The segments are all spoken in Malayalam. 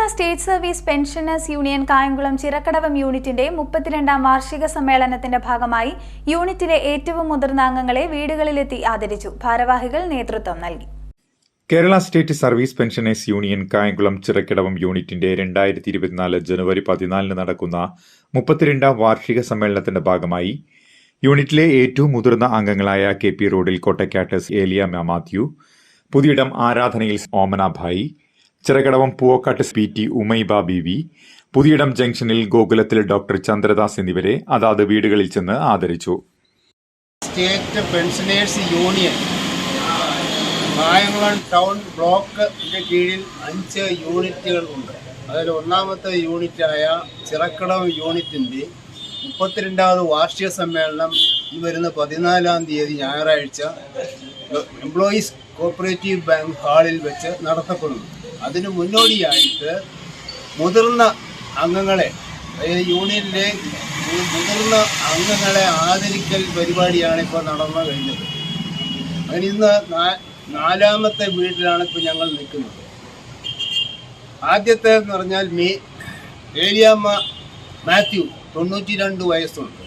Kerala state service pensioners union Kayamkulam Chirakkadavam യൂണിറ്റിന്റെ മുപ്പത്തിരണ്ടാം വാർഷിക സമ്മേളനത്തിന്റെ ഭാഗമായി യൂണിറ്റിലെ ഏറ്റവും മുതിർന്ന അംഗങ്ങളെ വീടുകളിലെത്തി ആദരിച്ചു. ഭാരവാഹികൾ നേതൃത്വം നൽകി. Kerala state service pensioners union Kayamkulam Chirakkidavam യൂണിറ്റിന്റെ രണ്ടായിരത്തി ഇരുപത്തിനാല് ജനുവരി പതിനാലിന് നടക്കുന്ന മുപ്പത്തിരണ്ടാം വാർഷിക സമ്മേളനത്തിന്റെ ഭാഗമായി യൂണിറ്റിലെ ഏറ്റവും മുതിർന്ന അംഗങ്ങളായ കെ പി റോഡിൽ കോട്ടക്കാട്ടസ് ഏലിയ മാത്യു പുതിയിടം ആരാധനയിൽ Omanabhai Chirakadavam Poovakkattu P T Umaiba B V Puthiyidam ജംഗ്ഷനിൽ ഗോകുലത്തിൽ ഡോക്ടർ ചന്ദ്രദാസ് എന്നിവരെ അതാത് വീടുകളിൽ ചെന്ന് ആദരിച്ചു. State pensioners union Kayamkulam town ബ്ലോക്കിന്റെ കീഴിൽ അഞ്ച് യൂണിറ്റുകൾ ഉണ്ട്. അതിൽ ഒന്നാമത്തെ യൂണിറ്റായ ചിറക്കടവ് യൂണിറ്റിന്റെ മുപ്പത്തിരണ്ടാമത് വാർഷിക സമ്മേളനം ഈ വരുന്ന പതിനാലാം തീയതി ഞായറാഴ്ച എംപ്ലോയീസ് കോപ്പറേറ്റീവ് ബാങ്ക് ഹാളിൽ വെച്ച് നടത്തപ്പെടുന്നു. അതിന് മുന്നോടിയായിട്ട് മുതിർന്ന അംഗങ്ങളെ യൂണിയനിലെ മുതിർന്ന അംഗങ്ങളെ ആദരിക്കൽ പരിപാടിയാണ് ഇപ്പോൾ നടന്നു കഴിഞ്ഞത്. അങ്ങനെ ഇന്ന് നാലാമത്തെ വീട്ടിലാണ് ഇപ്പോൾ ഞങ്ങൾ നിൽക്കുന്നത്. ആദ്യത്തെ എന്ന് പറഞ്ഞാൽ മേ ഏലിയാമ്മ മാത്യു തൊണ്ണൂറ്റി രണ്ട് വയസ്സുണ്ട്.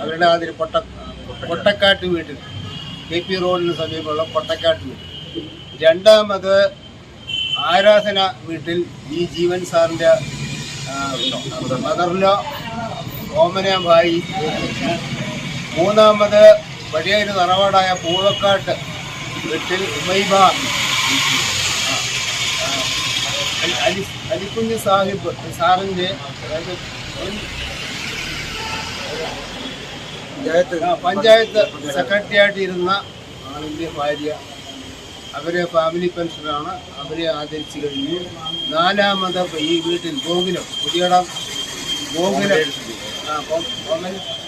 അവരുടെ അതിൽ പൊട്ട പൊട്ടക്കാട്ട് വീട്ടിൽ കെ പി റോഡിന് സമീപമുള്ള പൊട്ടക്കാട്ട് വീട്ടിൽ. രണ്ടാമത് ആരാധന വീട്ടിൽ ഈ ജീവൻ സാറിന്റെ മദറിലോ ഓമനാഭായി മൂന്നാമത് വഴിയൊരു തറവാടായ പൂവക്കാട്ട് വീട്ടിൽ ഉമൈബ അലി- അലി അലിക്കുഞ്ഞ് സാഹിബ് സാറിന്റെ പഞ്ചായത്ത് സെക്രട്ടറി ആയിട്ടിരുന്ന ആളിന്റെ ഭാര്യ അവരെ ഫാമിലി പെൻഷനാണ് അവരെ ആദരിച്ചു കഴിഞ്ഞു നാലാമത് ഈ വീട്ടിൽ ഗോകുലം പുതിയടം ഗോകുലം.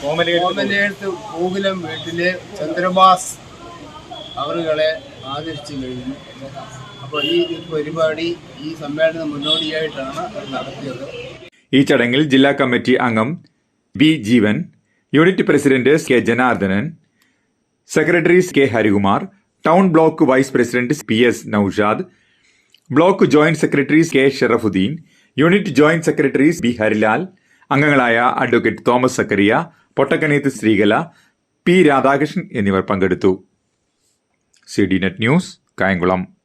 കോമലേഴ്ത്ത് ഗോകുലം വീട്ടിലെ ചന്ദ്രബാസ് അവറുകളെ ആദരിച്ചു കഴിഞ്ഞു അപ്പോൾ ഈ പരിപാടി ഈ സമ്മേളനം മുന്നോടിയായിട്ടാണ് നടത്തിയത്. ഈ ചടങ്ങിൽ ജില്ലാ കമ്മിറ്റി അംഗം B Jeevan unit president K Janardhanan secretary K Harikumar town block vice president P S Noushad block joint secretary K Sharafuddin unit joint secretary B Harilal അംഗങ്ങളായ advocate Thomas Zachariah Pottakkaneeth Sreekala P Radhakrishnan എന്നിവർ പങ്കെടുത്തു. C D net news Kayamkulam.